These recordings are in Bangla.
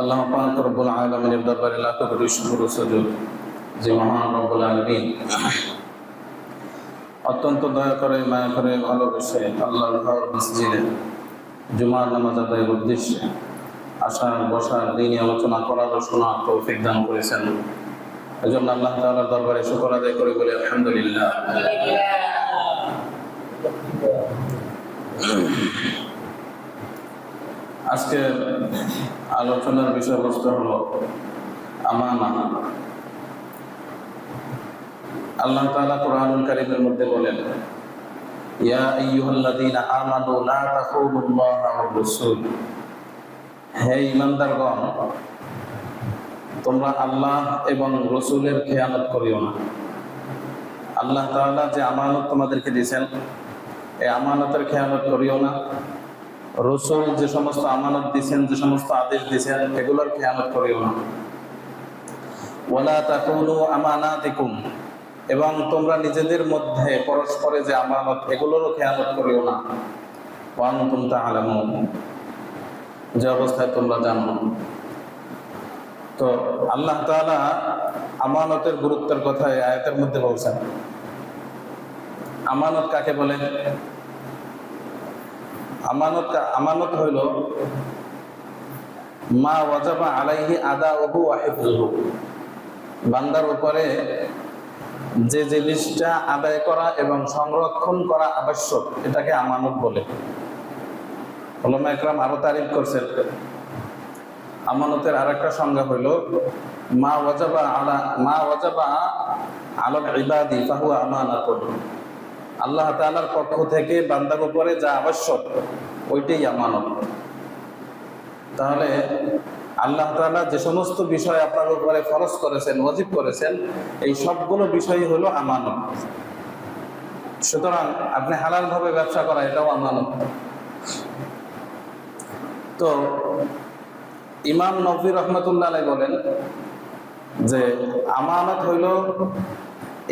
আল্লাহ পাক রব্বুল আলামিনের দরবারে লাখ কোটি শুকর সুজুদ যে মহান রব্বুল আলামিন অত্যন্ত দয়া করে, মায়া করে, ভালোবেসে আল্লাহর ঘর, মসজিদে জুমার নামাজ আদায়ের উদ্দেশ্যে আসার, বসার দিনই আলোচনা করার ও শোনার তৌফিক দান করেছেন। এজন্য আল্লাহ তাআলার দরবারে শুকর আদায় করে বলি, আলহামদুলিল্লাহ। আজকে আলোচনার বিষয়বস্তু হল আমানা আল্লাহ তাআলা কোরআনুল কারীমের মধ্যে বলেন, ইয়া আইয়ুহাল্লাযীনা আমানু লা তাখুনুল্লাহা ওয়ার রাসূল। হে ঈমানদারগণ, তোমরা আল্লাহ এবং রসুলের খেয়ানত করিও না। আল্লাহ তাআলা যে আমানত তোমাদেরকে দিয়েছেন, এই আমানতের খেয়ানত করিও না। রসুল যে সমস্ত আমানত দিয়েছেন, যে সমস্ত আদেশ দিয়েছেন, এগুলোর খেয়ানত করিও না। ওয়ালা তাকুনু আমানাতিকুম, এবং তোমরা নিজেদের মধ্যে পরস্পরে যে আমানত, এগুলোরও খেয়ানত করিও না। ওয়ান তুমতা আলামুন যে অবস্থায় তোমরা জানো। তো আল্লাহ তাআলা আমানতের গুরুত্বের কথা আয়াতের মধ্যে বলছেন। আমানত কাকে বলে? আমানত আমানত হইল, মা ওয়াজাবা আলাইহি আদা ওহু ওয়াহিফুহু বান্দার উপরে যে জিনিসটা আদায় করা এবং সংরক্ষণ করা আবশ্যক, এটাকে আমানত বলে। ওলামা একরাম আরও তারিফ করছেন। আমানতের আরেকটা সংজ্ঞা হইল, মা ওয়াজাবা আলা মা ওয়াজাবা আলাল ইবাদি, ফাহুয়া আমানাতুন আল্লাহ তাআলার পক্ষ থেকে বান্দার উপরে যা আবশ্যক, ওইটাই আমানত। তাহলে আল্লাহ তাআলা যে সমস্ত বিষয় আপনার উপরে ফরজ করেছেন, ওয়াজিব করেছেন, এই সবগুলো বিষয়ই হলো আমানত। সুতরাং আপনি হালাল ভাবে ব্যবসা করা, এটাও আমানত। তো ইমাম নবী রহমতুল্লাহ বলেন যে, আমানত হইল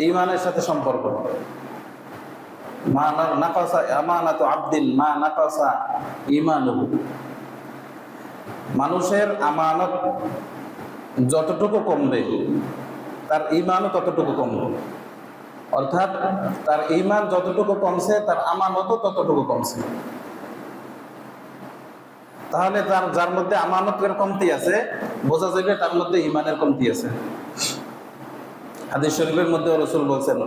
ইমানের সাথে সম্পর্ক। মা মানুষের আমানত যতটুকু কমবে, তার ইমানও ততটুকু কমবে। অর্থাৎ তার ইমান যতটুকু কমছে, তার আমানতও ততটুকু কমছে। তাহলে তার যার মধ্যে আমানতের কমতি আছে, বোঝা যাবে তার মধ্যে ইমানের কমতি আছে। হাদিস শরীফের মধ্যে রসুল বলছেন,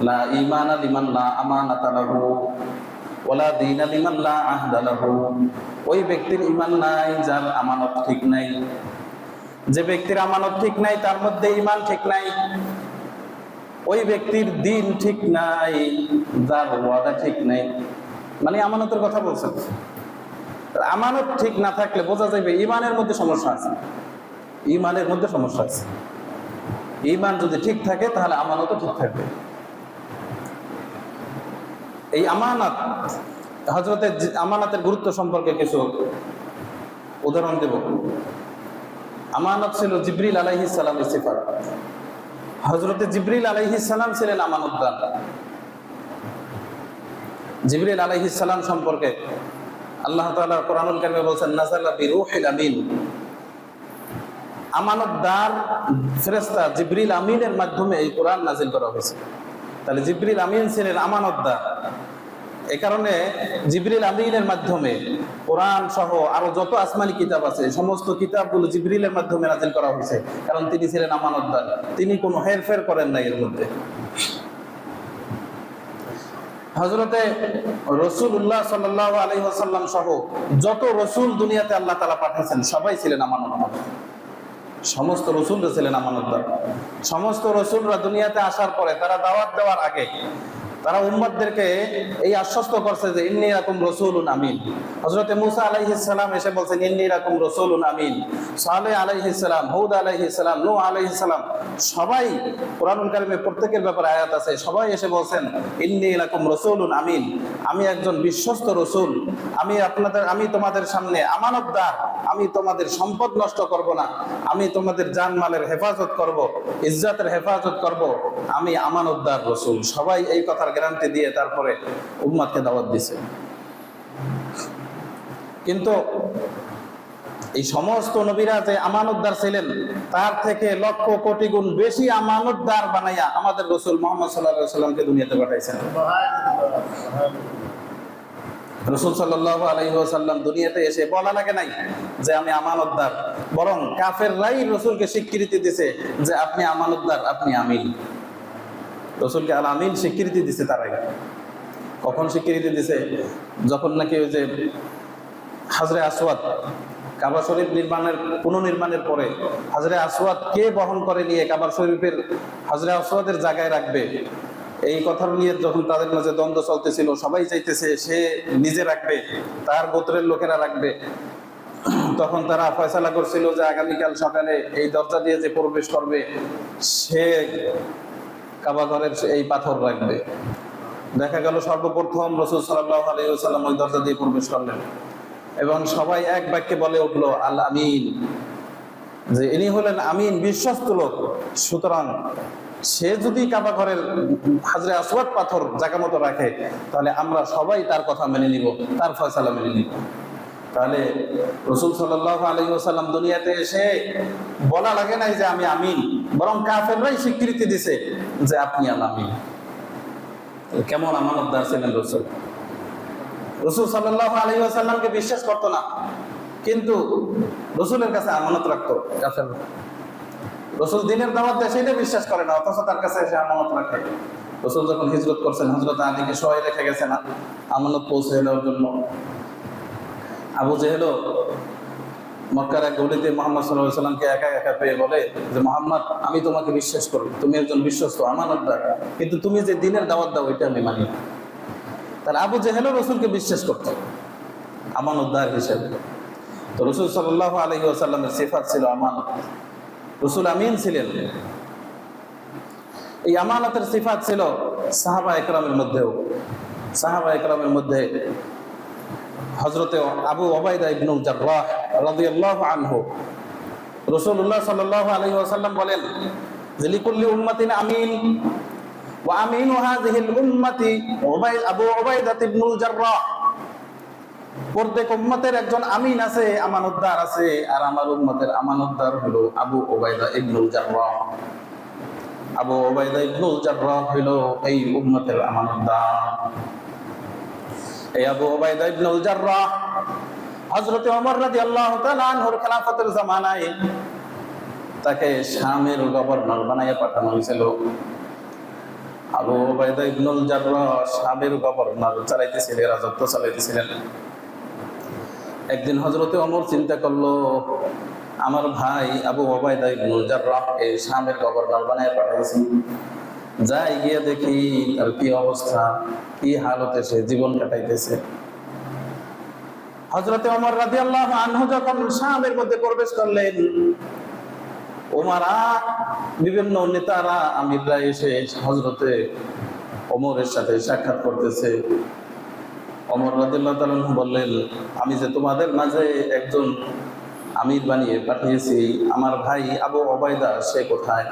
লা ইমান লিমান লা আমানাতা লাহু ওয়ালা দীন লিমান লা আহদা লাহু। ওই ব্যক্তির ইমান নাই, যার আমানত ঠিক নাই। যে ব্যক্তির আমানত ঠিক নাই, তার মধ্যে ইমান ঠিক নাই। ওই ব্যক্তির দিন ঠিক নাই, যার ওয়াদা ঠিক নাই। মানে আমানতের কথা বলছেন। আমানত ঠিক না থাকলে বোঝা যাবে ইমানের মধ্যে সমস্যা আছে। ইমানের মধ্যে সমস্যা আছে। ইমান যদি ঠিক থাকে, তাহলে আমানতও ঠিক থাকবে। এই আমানত হজরতের আমানতের গুরুত্ব সম্পর্কে কিছু উদাহরণ দেব। আমানত ছিল জিব্রিল আলাইহিস সালাম সিফাত। হজরতে জিব্রিল আলাইহিস সালাম ছিলেন আমানতদার। জিব্রিল আলাইহিস সালাম সম্পর্কে আল্লাহ তাআলা কোরআনুল কারিমে বলছেন, নাযালা বিরূহিল আমিন। আমানতদার ফেরেশতা জিবরিল আমিনের মাধ্যমে এই কোরআন নাজিল করা হয়েছে। তাহলে জিবরিল আমিন ছিলেন আমানতদার। এ কারণে জিবরিল আমিনের মাধ্যমে কোরআন সহ আরও যত আসমানি কিতাব আছে সমস্ত কিতাবগুলো জিবরিলের মাধ্যমে নাজিল করা হয়েছে, কারণ তিনি ছিলেন আমানতদার। তিনি কোনো হেরফের করেন নাই এর মধ্যে। হজরতে রসুল্লাহ সাল্লাহ আলহিহাসাল্লাম সহ যত রসুল দুনিয়াতে আল্লাহ তালা পাঠিয়েছেন, সবাই ছিলেন আমানত। সমস্ত রসুলরা ছিলেন আমানতদার। সমস্ত রসুলরা দুনিয়াতে আসার পরে তারা দাওয়াত দেওয়ার আগে তারা উম্মতদেরকে এই আশ্বস্ত করছে যে ইন্নি রাকুম রসুলুন আমিন। হযরতে মুসা আলাইহিস সালাম এসে বলছেন, ইন্নি রাকুম রসুলুন আমিন। সালেহ আলাইহিস সালাম, হুদ আলাইহিস সালাম, নূহ আলাইহিস সালাম, সবাই কোরআনুল কারিমে প্রত্যেকের ব্যাপারে আয়াত আছে, সবাই এসে বলছেন, ইন্নি রাকুম রসুলুন আমিন। আমি একজন বিশ্বস্ত রসুল, আমি আপনাদের, আমি তোমাদের সামনে আমানতদার, আমি তোমাদের সম্পদ নষ্ট করব না, আমি তোমাদের জানমালের হেফাজত করব, ইজ্জাতের হেফাজত করব, আমি আমানতদার রসুল। সবাই এই কথার গ্যারান্টি দিয়ে তারপরে উম্মাদকে দাওয়াত দিছে। কিন্তু এই সমস্ত নবীরা যে আমানতদার ছিলেন, তার থেকে লক্ষ কোটি গুণ বেশি আমানতদার বানাইয়া আমাদের রসুল মোহাম্মদ সাল্লাহ সাল্লামকে দুনিয়াতে পাঠাইছেন। রসুল সাল্লাহ আলহিহাসাল্লাম দুনিয়াতে এসে বলা লাগে নাই যে আমি আমানতদার, বরং কাফেররাই রসুলকে স্বীকৃতি দিছে যে আপনি আমানতদার, আপনি আমিন। রসুলকে আল আমিন স্বীকৃতি দিছে তারাই। কখন স্বীকৃতি দিছে? যখন নাকি ওই যে হাজরে আসওয়াদ, কাবা শরীফ নির্মাণের, পুনর্নির্মাণের পরে হাজরে আসওয়াদ কে বহন করে নিয়ে কাবা শরীফের হাজরে আসওয়াদের জায়গায় রাখবে? এই কথা নিয়ে যখন তাদের মাঝে দ্বন্দ্ব চলতেছিল, সবাই চাইতেছে সে নিজে রাখবে, তার গোত্রের লোকেরা রাখবে। তখন তারা ফয়সালা করছিল যে আগামীকাল সকালে এই দরজা দিয়ে যে প্রবেশ করবে, সে কাবা ঘরের এই পাথর রাখবে। দেখা গেল সর্বপ্রথম রসুল আলাইসাল্লাম ওই দরজা দিয়ে প্রবেশ করলেন। এবং সবাই এক বাক্যে বলে উঠল, আল আমিন। যে ইনি হলেন আমিন, বিশ্বস্ত লোক। সুতরাং সে যদি কাবা ঘরের হাজরে আসওয়াদ পাথর জায়গা মতো রাখে, তাহলে আমরা সবাই তার কথা মেনে নিব, তার ফয়সালা মেনে নিব। তাহলে রসুল সাল্লাহ আলী সাল্লাম দুনিয়াতে এসে বলা লাগে নাই যে আমি আমিন, বরং কাফেররাই স্বীকৃতি দিছে যে আপনি আল আমিন। কেমন আমানতদার ছিলেন রসুল? রসুল সাল্লাহ আলী সাল্লামকে বিশ্বাস করতো না, কিন্তু রসুলের কাছে আমানত রাখতো কাফের রসুল দিনের দাওয়াত দেয় সেটা বিশ্বাস করে না, অথচ তার কাছে এসে আমানত রাখে। রসুল যখন হিজরত করছেন হজরত আলীকে সবাই রেখে গেছে না আমানত পৌঁছে দেওয়ার জন্য। আবু জেহেলও মক্কার এক গলিতে মোহাম্মদ সাল্লাহ সাল্লামকে একা একা পেয়ে বলে যে, মোহাম্মদ, আমি তোমাকে বিশ্বাস করি তুমি একজন বিশ্বস্ত আমানতদার কিন্তু তুমি যে দিনের দাওয়াত দাও, এটা আমি মানি তাহলে আবু জেহেলও রসুলকে বিশ্বাস করত, আমানতদার হিসেবে। তো রসুল সাল্লাহ আলহি আসাল্লামের সিফাত ছিল আমানত। রসুল আমিন ছিলেন। এই আমানতের সিফাত ছিল সাহাবা একরামের মধ্যেও। সাহাবা একরামের মধ্যে হজরতে আবু ওবায়দা ইবনুল জার্রাহ রাদিয়াল্লাহু আনহু। রাসূলুল্লাহ সাল্লাল্লাহু আলাইহি ওয়াসাল্লাম বলেন যে লিকুল্লি উম্মাতিন আমিন, ওয়া আমিনু হাযিহিল উম্মতি আবু ওবায়দা ইবনুল জার্রাহ। প্রত্যেক উম্মতের একজন আমিন আছে, আমানতদার আছে, আর আমার উম্মতের আমানতদার হলো আবু ওবায়দা ইবনুল জার্রাহ। আবু ওবায়দা ইবনুল জার্রাহ হলো এই উম্মতের আমানতদার। এই আবু ওবায়দা ইবনুল জাররাহ হযরত ওমর রাদিয়াল্লাহু তাআলা আনহুর খেলাফতের জামানায় তাকে শামের গভর্নর বানাইয়া পাঠানো হয়েছিল। আবু ওবায়দা ইবনুল জাররাহ শামের গভর্নর চালাইতেছিলেন, রাজত্ব চালাইতেছিলেন। একদিন হযরতে ওমর চিন্তা করল, আমার ভাই আবু ওবায়দা ইবনুল জাররাহ এই শামের গভর্নর বানাইয়া পাঠাইছি। যাই গিয়ে দেখি তার কি অবস্থা, কি হালতে সে জীবন কাটাইতেছে। হজরতে ওমর রাজি আল্লাহ আনহু যখন শামের মধ্যে প্রবেশ করলেন, ওমারা বিভিন্ন নেতারা, আমিররা এসে হজরতে অমরের সাথে সাক্ষাৎ করতেছে। অমর রাদিল্লাহ তালন বললেন, আমি যে তোমাদের মাঝে একজন আমির বানিয়ে পাঠিয়েছি, আমার ভাই আবু অবায়দা সে কোথায়?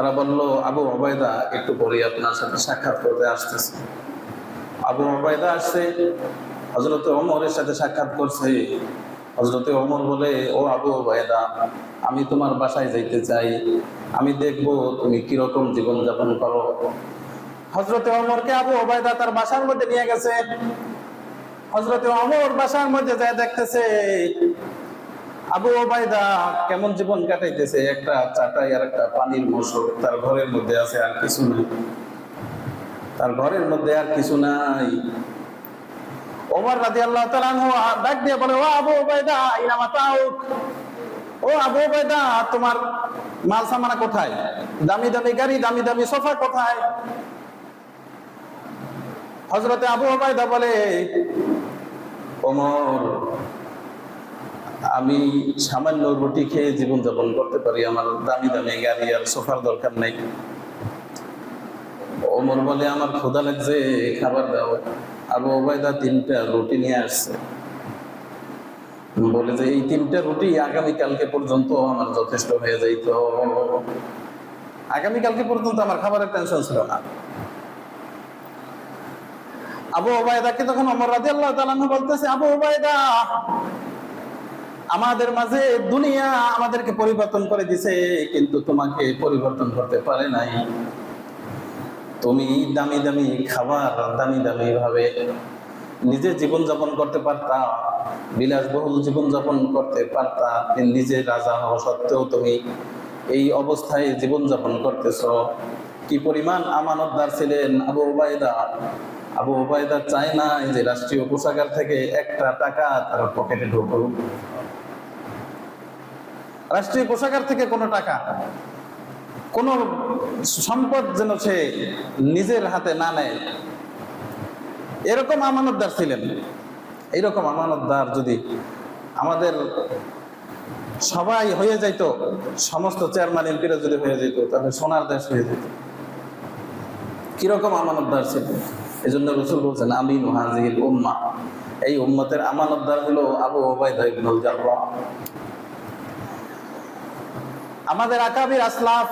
তারা বলল, আবু অবায়দা একটু পরে আপনার সাথে সাক্ষাৎ করতে আসতেছে। আবু অবায়দা আসছে হজরত অমরের সাথে সাক্ষাৎ করছে। হজরতে অমর বলে, ও আবু অবায়দা আমি তোমার বাসায় যাইতে চাই। আমি দেখব তুমি কীরকম জীবন যাপন করো। হজরতে ওমরকে আবু অবায়দা তার বাসার মধ্যে নিয়ে গেছে। হজরতে অমর বাসার মধ্যে যায় দেখতেছে আবু ওবায়দা কেমন জীবন কাটাইতেছে? একটা চাটাই আর একটা পানির মশক তার ঘরের মধ্যে আছে আর কিছু নাই। তার ঘরের মধ্যে আর কিছু নাই। ওমর রাজি আল্লাহ ডাক দিয়ে বলে, ও আবু ওবায়দা ইনামা তাউক ও আবু ওবায়দা, তোমার মাল সামানা কোথায়? দামি দামি গাড়ি, দামি দামি সোফা কোথায়? হজরতে আবু ওবায়দা বলে, ওমর আমি সামান্য রুটি খেয়ে জীবনযাপন করতে পারি, আমার দামি দামি গাড়ি আর সোফার দরকার নেই। ওমর বলে, আমার ক্ষুধা লাগছে, খাবার দাও। আবু ওবায়দা তিনটা রুটি নিয়ে আসছে। বলে যে, এই তিনটা রুটি আগামীকালকে পর্যন্ত আমার যথেষ্ট হয়ে যাইত। আগামীকালকে পর্যন্ত আমার খাবারের টেনশন ছিল না। আবু ওবায়দাকে তখন অমর রাজি আল্লাহ বলতেছে, আবু ওবায়দা আমাদের মাঝে দুনিয়া আমাদেরকে পরিবর্তন করে দিছে, কিন্তু তোমাকে পরিবর্তন করতে পারে নাই। তুমি দামি দামি খাবার, দামি দামি ভাবে নিজে জীবন যাপন করতে পারতা, বিলাসবহুল জীবন যাপন করতে পারতা নিজে রাজা হওয়া সত্ত্বেও তুমি এই অবস্থায় জীবন যাপন করতেছ। কি পরিমাণ আমানতদার ছিলেন আবু ওবায়দা আবু ওবায়দা চায় না যে রাষ্ট্রীয় কোষাগার থেকে একটা টাকা তার পকেটে ঢুকুক। রাষ্ট্রীয় কোষাগার থেকে কোনো টাকা, কোন সম্পদ যেন সে নিজের হাতে না নেয়। এরকম আমানতদার ছিলেন। এইরকম আমানতদার যদি আমাদের সবাই হয়ে যাইতো, সমস্ত চেয়ারম্যান, এমপিরা যদি হয়ে যেত তাহলে সোনার দেশ হয়ে যেত। কীরকম আমানতদার ছিল এই জন্য রসুল বলছেন আমি হাজির উম্মা। এই উম্মতের আমানতদার হলো আবু ওবায়দা ইবনুল জাররাহ আমাদের আকাবির আসলাফ,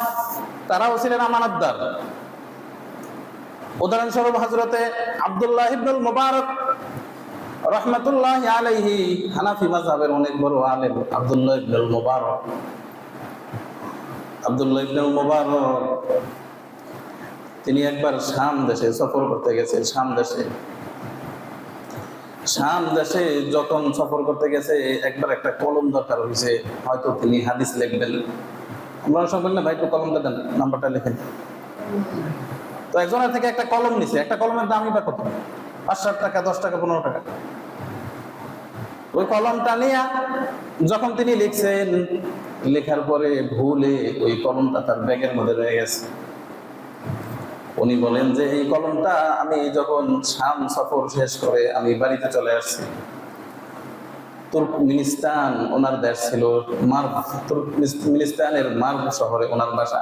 তারাও ছিলেন আমানতদার। উদাহরণস্বরূপ হজরতে আব্দুল্লাহ ইবনুল মুবারক রহমতুল্লাহ আলাইহি, হানাফি মাযহাবের অনেক বড় আলেম, আব্দুল্লাহ ইবনুল মুবারক। আব্দুল্লাহ ইবনুল মুবারক, তিনি একবার শাম দেশে সফর করতে গেছেন, শাম দেশে। শাম দেশে যখন সফর করতে গেছে, একবার একটা কলম দরকার হয়েছে, হয়তো তিনি হাদিস লিখবেন। সব বললেন ভাই, একটু কলমটা দেন, নাম্বারটা লিখেন তো একজনের থেকে একটা কলম নিছে, একটা কলমের দামই বা কত? পাঁচ ষাট টাকা, দশ টাকা, পনেরো টাকা। ওই কলমটা নিয়ে যখন তিনি লিখছেন, লেখার পরে ভুলে ওই কলমটা তার ব্যাগের মধ্যে রয়ে গেছে। উনি বলেন যে, এই কলমটা আমি যখন শাম সফর শেষ করে আমি বাড়িতে চলে আসছি। তুর্কমিনিস্তান, ওনার দেশ ছিল মার্ভ তুর্কমিনিস্তানের মার্ভ শহরে ওনার বাসা।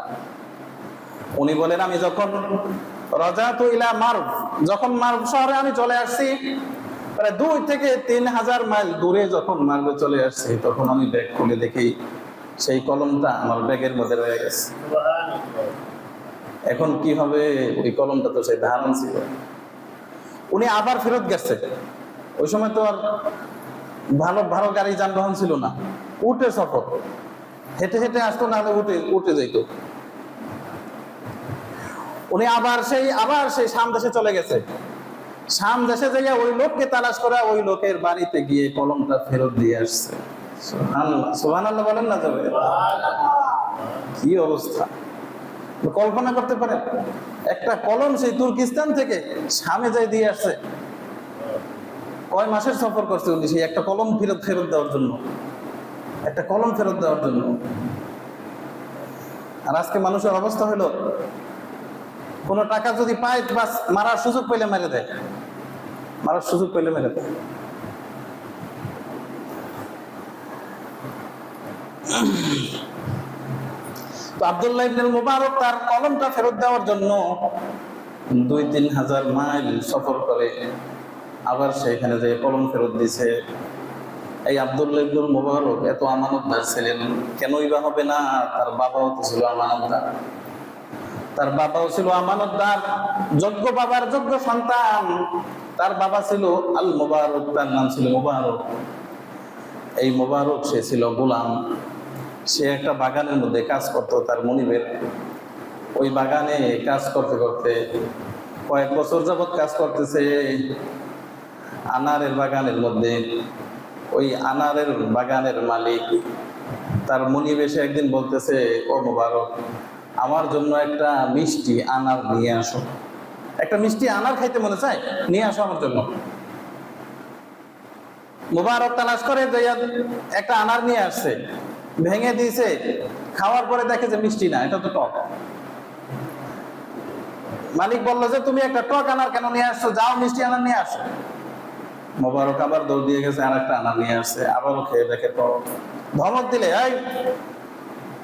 উনি বলেন, আমি যখন রজা তো ইলা মার্ভ যখন মার্ভ শহরে আমি চলে আসছি, প্রায় দুই থেকে তিন হাজার মাইল দূরে যখন মার্ভে চলে আসছি, তখন আমি ব্যাগ খুলে দেখি, সেই কলমটা আমার ব্যাগের মধ্যে রয়ে গেছে। এখন কি হবে? ওই কলমটা তো সেই ধারণ ছিল। উনি আবার ফেরত গেছে। ওই সময় তো আর ভালো ভালো গাড়ি যানবাহন ছিল না। উঠে সফর। হেঁটে হেঁটে আসতো না উঠে উঠে যাইতো। উনি আবার সেই আবার সেই শাম দেশে চলে গেছে। শাম দেশে যাইয়া ওই লোককে তালাশ করে, ওই লোকের বাড়িতে গিয়ে কলমটা ফেরত দিয়ে আসছে। সোহান বলেন না যাবে। কি অবস্থা? কল্পনা করতে পারেন, একটা কলম সেই তুর্কিস্তান থেকে সামে যাই দিয়ে আসছে। কয় মাসের সফর করছে উনি? সেই একটা কলম ফেরত ফেরত দেওয়ার জন্য। একটা কলম ফেরত দেওয়ার জন্য। আর আজকে মানুষের অবস্থা হলো, কোনো টাকা যদি পায়, বাস মারার সুযোগ পেলে মেরে দেয়। মারার সুযোগ পেলে মেরে দেয়। তো আব্দুল্লাহ ইবনুল মুবারক তার কলমটা ফেরত দেওয়ার জন্য দুই তিন হাজার মাইল সফর করে। আবার সেখানে যে কলম ফেরত দিছে, এই আব্দুল্লাহ ইবনুল মুবারক, এত আমানতদার ছিলেন, কেনই বা হবে না? তার বাবাও তো ছিল আমানতদার। তার বাবাও ছিল আমানতদার, যোগ্য বাবার যোগ্য সন্তান। তার বাবা ছিল আল মুবারক, তার নাম ছিল মুবারক। এই মুবারক, সে ছিল গোলাম। সে একটা বাগানের মধ্যে কাজ করতো, তার মনিবের। ওই বাগানে কাজ করতে করতে কয়েক বছর যাবৎ কাজ করতেছে। আনারের বাগানের মধ্যে, ওই আনারের বাগানের মালিক তার মনিব এসে একদিন বলতেছে, ও মোবারক, আমার জন্য একটা মিষ্টি আনার নিয়ে আসো। একটা মিষ্টি আনার খাইতে মনে চায়? নিয়ে আসো আমার জন্য। মোবারক তালাশ করে একটা আনার নিয়ে আসছে। ভেঙে দিয়েছে। খাওয়ার পরে দেখে যে মিষ্টি না, এটা তো টক। মালিক বলল যে, তুমি একটা টক আনার কেন নিয়ে আসছো? যাও মিষ্টি আনার নিয়ে আসো। মোবারক আবার দৌড় দিয়ে গেছে আর একটা আনার নিয়ে আসছে, আবারও খেয়ে দেখে টক ধমক দিলে, এই,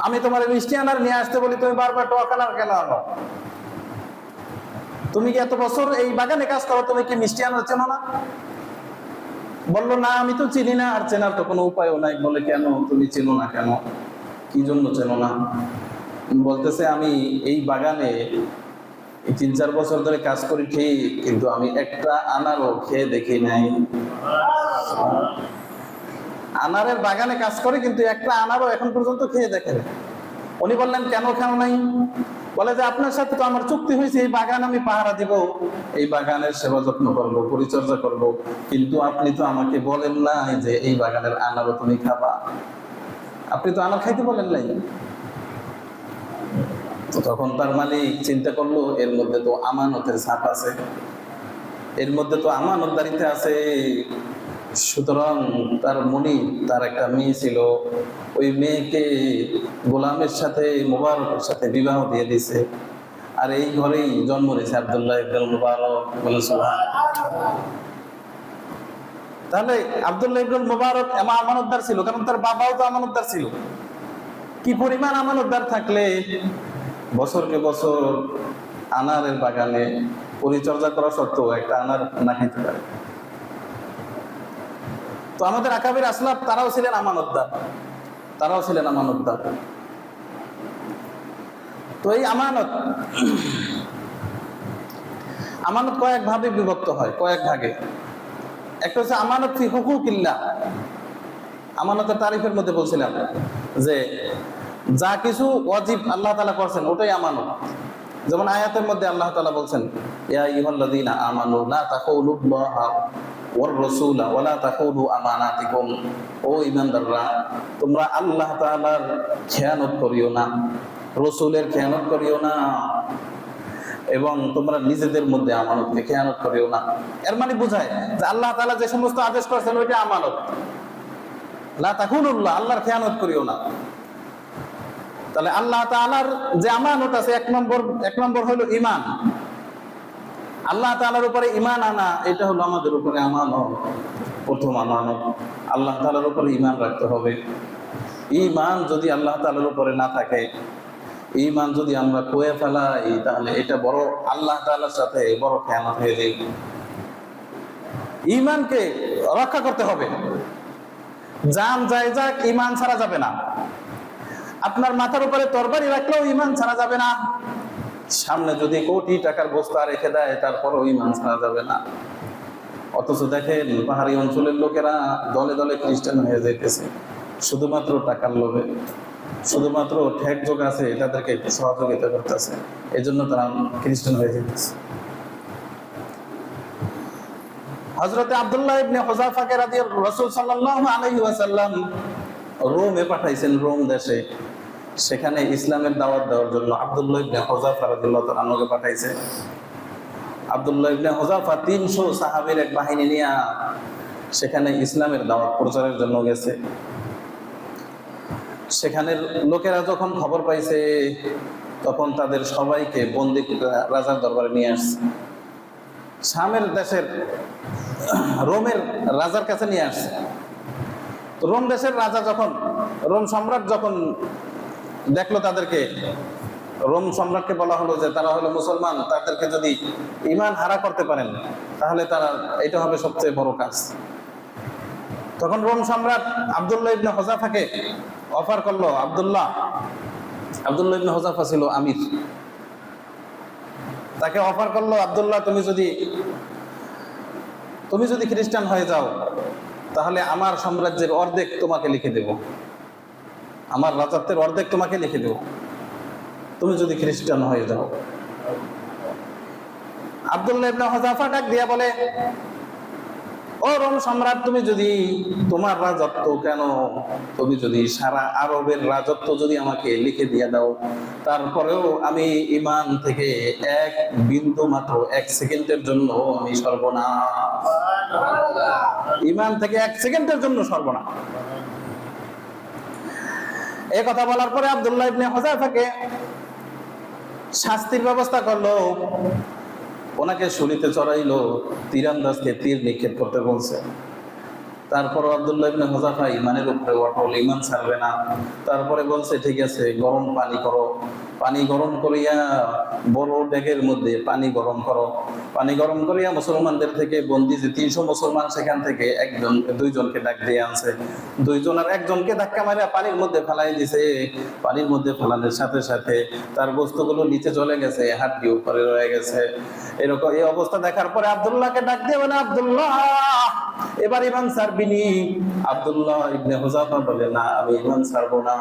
আমি তোমার মিষ্টি আনার নিয়ে আসতে বলি, তুমি বারবার টক আনার কেন আনো? তুমি কি এত বছর এই বাগানে কাজ করো, তুমি কি মিষ্টি আনার চেনো না? বলল, না, আমি তো চিনি না, আর চেনার তো কোনো উপায়ও নাই। বলে, কেন? তুমি চেনো না কেন? কি জন্য চেনো না? বলতেছে, আমি এই বাগানে তিন চার বছর ধরে কাজ করি ঠিক কিন্তু আমি একটা আনারও খেয়ে দেখি নাই। আনারের বাগানে কাজ করে, কিন্তু একটা আনারও এখন পর্যন্ত খেয়ে দেখেন উনি বললেন, কেন খাও নাই? বলে যে, আপনার সাথে তো আমার চুক্তি হয়েছে, এই বাগান আমি পাহারা দিব। এই বাগানের সেবা যত্ন করব, পরিচর্যা করব, কিন্তু আপনি তো আমাকে বলেন না যে, এই বাগানের আনারও তুমি খাবা। আপনি তো আনার খাইতে বলেন নাই? তো তখন তার মালিক চিন্তা করল, এর মধ্যে তো আমানতের ছাপ আছে। এর মধ্যে তো আমানতদারিতে আছে। সুতরাং তার মনি তার একটা মেয়ে ছিল। ওই মেয়েকে গোলামের সাথে, মোবারকের সাথে বিবাহ দিয়ে দিছে আর এই ঘরেই জন্ম নিয়েছে আবদুল্লাহ ইবনুল মুবারক। তাহলে আবদুল্লাহ ইবনুল মুবারক আমানতদার ছিল, কারণ তার বাবাও তো আমানতদার ছিল। কি পরিমাণ আমানতদার থাকলে? বছরকে বছর আনারের বাগানে পরিচর্যা করা সত্ত্বেও একটা আনার না খাইতে পারে। তো আমাদের আকাবির আসলাফ, তারাও ছিলেন আমানতদার। তারাও ছিলেন আমানতদার। তো এই আমানত আমানত কয়েক ভাবে বিভক্ত হয়, কয়েক ভাগে। একটা হচ্ছে আমানত ফি হুকুকিল্লাহ। আমানতের তারিফের মধ্যে বলছিলাম যে যা কিছু ওয়াজিব আল্লাহ তাআলা করছেন, ওটাই আমানত। যেমন আয়াতের মধ্যে আল্লাহ তালা বলছেন আল্লাহ খেয়ানত করিও না, রসুলের খেয়ানত করিও না, এবং তোমরা নিজেদের মধ্যে আমানতকে খেয়ানত করিও না। এর মানে বোঝায় যে আল্লাহ তাআলা যে সমস্ত আদেশ করেছেন, ওইটা আমানত। আল্লাহর খেয়ানত করিও না। তাহলে আল্লাহ তাআলার যে আমানত আছে, এক নম্বর এক নম্বর হলো ইমান আল্লাহ তালার উপরে ইমান আনা, এটা হলো আমাদের উপরে আমানত, প্রথম আমানত। আল্লাহ তাআলার উপরে ইমান রাখতে হবে। ইমান যদি আল্লাহ তাআলার উপরে না থাকে, ঈমান যদি আমরা কয়ে ফেলাই, তাহলে এটা বড় আল্লাহ তালার সাথে বড় খেয়ানত হয়ে যায়। ইমানকে রক্ষা করতে হবে। যান যায় যাক ইমান ছাড়া যাবে না। আপনার মাথার উপরে তরবারি রাখলেও ঈমান ছাড়া যাবে না। সামনে যদি কোটি টাকার বস্তা রেখে দেয়, তারপরও ঈমান ছাড়া যাবে না। অথচ দেখেন, পাহাড়ি অঞ্চলের লোকেরা দলে দলে খ্রিস্টান হয়ে যাইতেছে। শুধুমাত্র টাকার লোভে। শুধুমাত্র ঠেক যোগ আছে, তাদেরকে সহযোগিতা করতেছে। এই জন্য তারা খ্রিস্টান হয়ে যেতেছে হজরতে আবদুল্লাহ ইবনে হুযাফাকে রাদিয়াল্লাহু রাসূল সাল্লাল্লাহু আলাইহি ওয়াসাল্লাম রোমে পাঠাইছেন রোম দেশে। সেখানে ইসলামের দাওয়াত দেওয়ার জন্য আব্দুল্লাহ ইবনে হুযাফা রাদিয়াল্লাহু পাঠাইছে। আব্দুল্লাহ ইবনে হুযাফা 300 সাহাবীর এক বাহিনী নিয়ে সেখানে ইসলামের দাওয়াত প্রচারের জন্য গেছে। সেখানের লোকেরা যখন খবর পাইছে, তখন তাদের সবাইকে বন্দি রাজার দরবারে নিয়ে আসছে। শামের দেশের, রোমের রাজার কাছে নিয়ে আসছে। রোম দেশের রাজা যখন, রোম সম্রাট যখন দেখল তাদেরকে, রোম সম্রাটকে বলা হলো যে তারা হলো মুসলমান, তাদেরকে যদি ইমান হারা করতে পারেন, তাহলে তারা, এটা হবে সবচেয়ে বড় কাজ। তখন রোম সম্রাট আব্দুল্লাহ ইবনে হোজাফাকে অফার করল, আব্দুল্লাহ আব্দুল্লাহ ইবনে হোজাফা ছিল আমির। তাকে অফার করল, আবদুল্লাহ, তুমি যদি তুমি যদি খ্রিস্টান হয়ে যাও তাহলে আমার সাম্রাজ্যের অর্ধেক তোমাকে লিখে দেব। আমার রাজত্বের অর্ধেক তোমাকে লিখে দেব। তুমি যদি খ্রিস্টান হয়ে যাও। আবদুল্লাহ হজাফা ডাক দিয়া বলে ও রোম সম্রাট, তুমি যদি তোমার রাজত্ব কেন? তুমি যদি সারা আরবের রাজত্ব যদি আমাকে লিখে দিয়ে দাও, তারপরেও আমি ইমান থেকে এক বিন্দু মাত্র এক সেকেন্ডের জন্য আমি সর্বনাশ। ইমান থেকে এক সেকেন্ডের জন্য সর্বনাশ। এই কথা বলার পরে আব্দুল্লাহ ইবনে হুযাফাকে শাস্তির ব্যবস্থা করল। ওনাকে শুনিতে চড়াইলো তীরান্দাজকে তীর নিক্ষেপ করতে বলছে। তারপর আবদুল্লাহ ইবনে ইমানের উপরে অটল ইমান ছাড়বে না। তারপরে বলছে, ঠিক আছে, গরম পানি করো। পানি গরম করিয়া বড় ডেগের মধ্যে পানি গরম করো। পানি গরম করিয়া মুসলমানদের থেকে বন্দি যে তিনশো মুসলমান সেখান থেকে একজন, দুইজনকে ডাক দিয়ে আনছে। দুইজন আর একজনকে ধাক্কা মারিয়া পানির মধ্যে ফেলাই দিছে। পানির মধ্যে ফেলানোর সাথে সাথে তার বস্তুগুলো নিচে চলে গেছে হাড্ডি উপরে রয়ে গেছে। এরকম এই অবস্থা দেখার পরে আব্দুল্লাহকে ডাক দিয়ে বলে, আব্দুল্লাহ, এবার ইমান সারবিনি আব্দুল্লাহ ইবনে হুজাফা বলে, না, আমি ইমান সারবো না।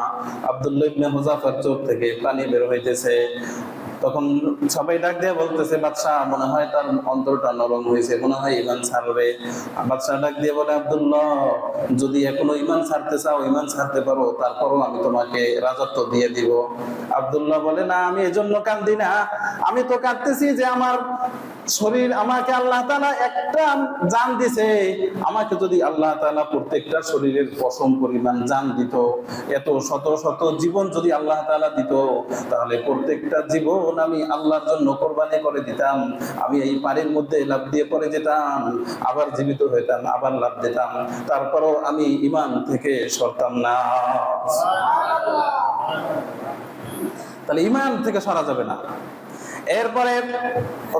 আব্দুল্লাহ ইবনে হুজাফার চোখ থেকে পানি বের হইতেছে তখন সবাই ডাক দিয়ে বলতেছে, বাদশাহ, মনে হয় তার অন্তরটা নরম হয়েছে, মনে হয় ইমান ছাড়বে। বাদশাহ ডাক দিয়ে বলে, আব্দুল্লাহ, যদি এখনও ইমান ছাড়তে চাও ইমান ছাড়তে পারো, তারপরও আমি তোমাকে রাজত্ব দিয়ে দিব। আব্দুল্লাহ বলে, না, আমি এজন্য কান্দি না। আমি তো কাঁদতেছি যে আমার শরীর, আমাকে আল্লাহ তাআলা একটা জান দিছে। আমাকে যদি আল্লাহ তাআলা প্রত্যেকটা শরীরের পশম পরিমাণ জান দিত, এত শত শত জীবন যদি আল্লাহ তাআলা দিত, তাহলে প্রত্যেকটা জীবন আমি আল্লাহর জন্য কোরবানি করে দিতাম, আমি এই পানির মধ্যে লাভ দিয়ে পড়ে যেতাম, আবার জীবিত হইতাম, আবার লাভ দিতাম। তারপরও আমি ইমান থেকে সরতাম না। তাহলে ইমান থেকে সরা যাবে না। এরপরে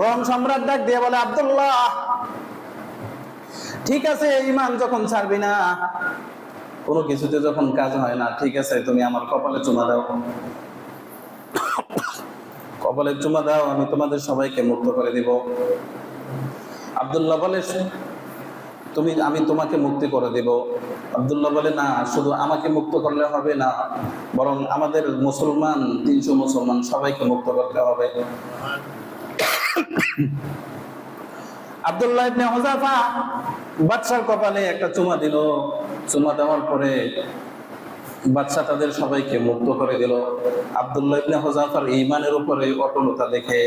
রোম সম্রাট ডাক দিয়ে বলে, আব্দুল্লাহ, ঠিক আছে, ইমান যখন ছাড়বি না, কোনো কিছুতে যখন কাজ হয় না, ঠিক আছে, তুমি আমার কপালে চুমা দাও। কপালে চুমা দাও, আমি তোমাদের সবাইকে মুক্ত করে দিব। আব্দুল্লাহ বলে, তুমি, আমি তোমাকে মুক্তি করে দেব। আব্দুল্লাহ বলে, না, শুধু আমাকে মুক্ত করলে হবে না, বরং আমাদের মুসলমান, তিনশো মুসলমান সবাইকে মুক্ত করতে হবে। আব্দুল্লাহ বাদশার কপালে একটা চুমা দিল। চুমা দেওয়ার পরে বাদশা তাদের সবাইকে মুক্ত করে দিল। আব্দুল্লাহ ঈমানের উপরে অটলতা দেখে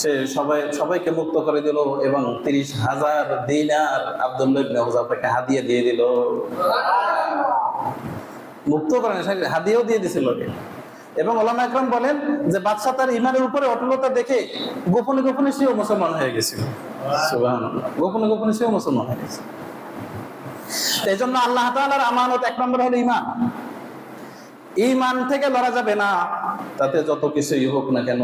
সে সবাই, সবাইকে মুক্ত করে দিল এবং তিরিশ হাজার দিনার আব্দুল্লাহ ইবনে হুযাফাকে হাদিয়া দিয়ে দিল। মুক্ত করেন হাদিয়াও দিয়ে দিছিল এবং ওলামা একরাম বলেন যে বাদশাহ তার ইমানের উপরে অটলতা দেখে গোপনে গোপনে সেও মুসলমান হয়ে গেছিল। গোপনে গোপনে সেও মুসলমান হয়ে গেছে। এই জন্য আল্লাহ তাআলার আমানত এক নম্বর হলো ইমান ইমান থেকে লড়া যাবে না। তাতে যত কিছুই হোক না কেন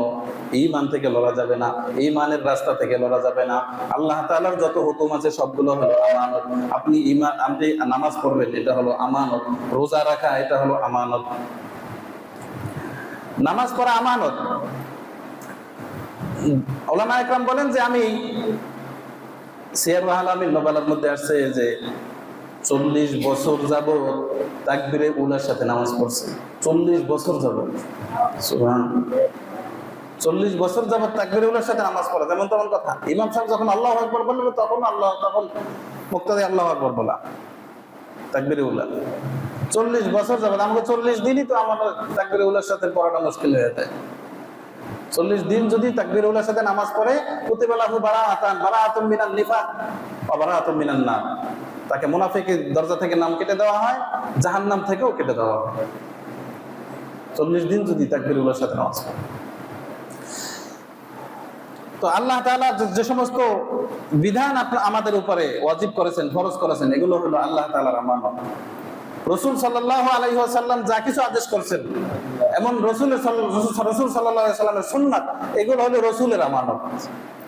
ইমান থেকে লড়া যাবে না ইমানের রাস্তা থেকে লড়া যাবে না। আল্লাহ তাআলার যত হুকুম আছে সবগুলো হলো আমানত। আপনি ইমান আপনি নামাজ পড়বেন, এটা হলো আমানত। রোজা রাখা, এটা হলো আমানত। নামাজ পড়া আমানত। ওলামা একরাম বলেন যে, আমি সিয়ার আলামিন নোবেলার মধ্যে আসছে যে চল্লিশ বছর যাব তাকবিরে উলার সাথে নামাজ পড়ছে। চল্লিশ বছর যাব চল্লিশ বছর যাব তাকবিরে উলার সাথে নামাজ পড়া, যেমন তেমন কথা। ইমাম সাহেব যখন আল্লাহ আকবর বলবে, তখন আল্লাহ তখন মুক্তাদি আল্লাহ আকবর বলা। তাকবিরে উলা চল্লিশ বছর যাবে আমাকে চল্লিশ দিনই তো আমার তাকবিরে উলার সাথে পড়াটা মুশকিল হয়ে যায়। চল্লিশ দিন যদি তাকবির উল্লার সাথে নামাজ পড়ে প্রতিবেলাহু বারা আতান বারা আতম মিনান নিফা বারা আতম মিনান না তাকে মুনাফিকের দরজা থেকে নাম কেটে দেওয়া হয় জাহান নাম থেকেও কেটে দেওয়া হয়। চল্লিশ দিন যদি তাকবির উল্লার সাথে নামাজ তো আল্লাহ তাআলা যে- সমস্ত বিধান আপনা- আমাদের উপরে ওয়াজিব করেছেন, ফরজ করেছেন, এগুলো হলো আল্লাহ তাআলার আমানত। রসুল সাল্লাহ আলাইহি ওয়াসাল্লাম যা কিছু আদেশ করছেন, এমন রসুলের রসুল রসুল সাল্লাহ সাল্লামের সুন্নাত, এগুলো হলো রসুলের আমানত।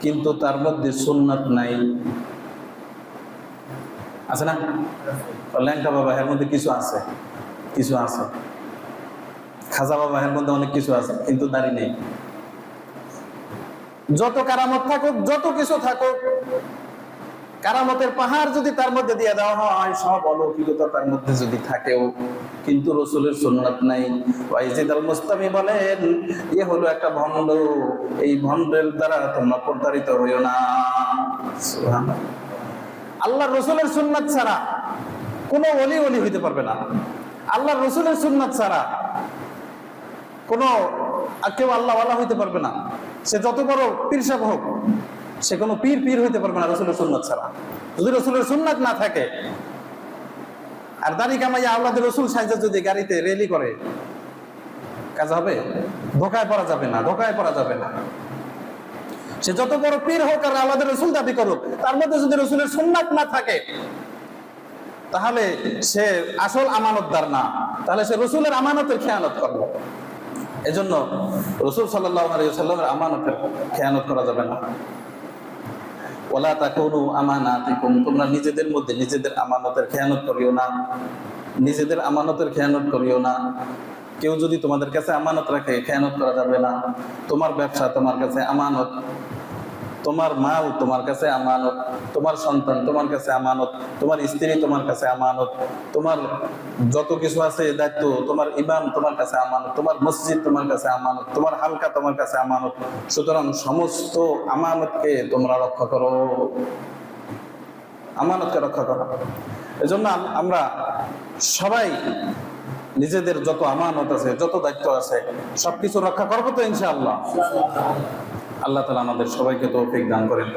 কিন্তু তার মধ্যে সুন্নাত নাই। আছে না? ল্যাংটা বাবা, এর মধ্যে কিছু আছে। কিছু আছে। খাজা বাবা, এর মধ্যে অনেক কিছু আছে, কিন্তু দাঁড়িয়ে নেই। যত কারামত থাকুক, যত কিছু থাকুক কারামতের পাহাড় যদি তার মধ্যে দিয়ে দেওয়া হয়, সব অলৌকিকতা তার মধ্যে যদি থাকেও। কিন্তু রসুলের সুন্নাত নাই। ওয়াইজিদ আল মুস্তামি বলেন, এ হলো একটা ভণ্ড। এই ভণ্ডের দ্বারা তোমরা প্রতারিত হইও না। আল্লাহ রসুলের সুন্নাত ছাড়া কোনো অলি অলি হইতে পারবে না। আল্লাহ রসুলের সুন্নাত ছাড়া কোনো কেউ আল্লাহ আল্লাহ হইতে পারবে না। সে যত বড় পীর হোক সে কোনো পীর পীর হইতে পারবে না রসুলের সুন্নত ছাড়া। যদি রসুলের সুন্নাত না থাকে, আর দাড়ি কামাইয়া আল্লাদের রসুল সাহায্য যদি গাড়িতে রেলি করে, কাজ হবে? ধোকায় পড়া যাবে না, ধোকায় পড়া যাবে না। সে যত বড় পীর হোক আর আমাদের রসুল দাবি করুক, তার মধ্যে যদি রসুলের সুন্নাত না থাকে, তাহলে সে আসল আমানতদার না। তাহলে সে রসুলের আমানতের খেয়ানত করল এজন্য রসুল সাল্লাহ সাল্লামের আমানতের খেয়ানত করা যাবে না। ওলা তাকুনু আমানাতিকুম, তোমরা নিজেদের মধ্যে নিজেদের আমানতের খেয়ানত করিও না। নিজেদের আমানতের খেয়ানত করিও না। কেউ যদি তোমাদের কাছে আমানত রাখে, খেয়ানত করা যাবে না। তোমার ব্যবসা তোমার কাছে আমানত। তোমার মাল তোমার কাছে আমানত, তোমার সন্তান তোমার কাছে আমানত, তোমার স্ত্রী তোমার কাছে আমানত, তোমার যত কিছু আছে দায়িত্ব, তোমার ইমাম তোমার কাছে আমানত, তোমার মসজিদ তোমার কাছে আমানত, তোমার হালকা তোমার কাছে আমানত। সুতরাং সমস্ত আমানতকে তোমরা রক্ষা করো। আমানতকে রক্ষা করো। এজন্য আম- আমরা সবাই নিজেদের যত আমানত আছে, যত দায়িত্ব আছে, সবকিছু রক্ষা করব তো ইনশাআল্লাহ। আল্লাহ তালা আমাদের সবাইকে তৌফিক দান করেন।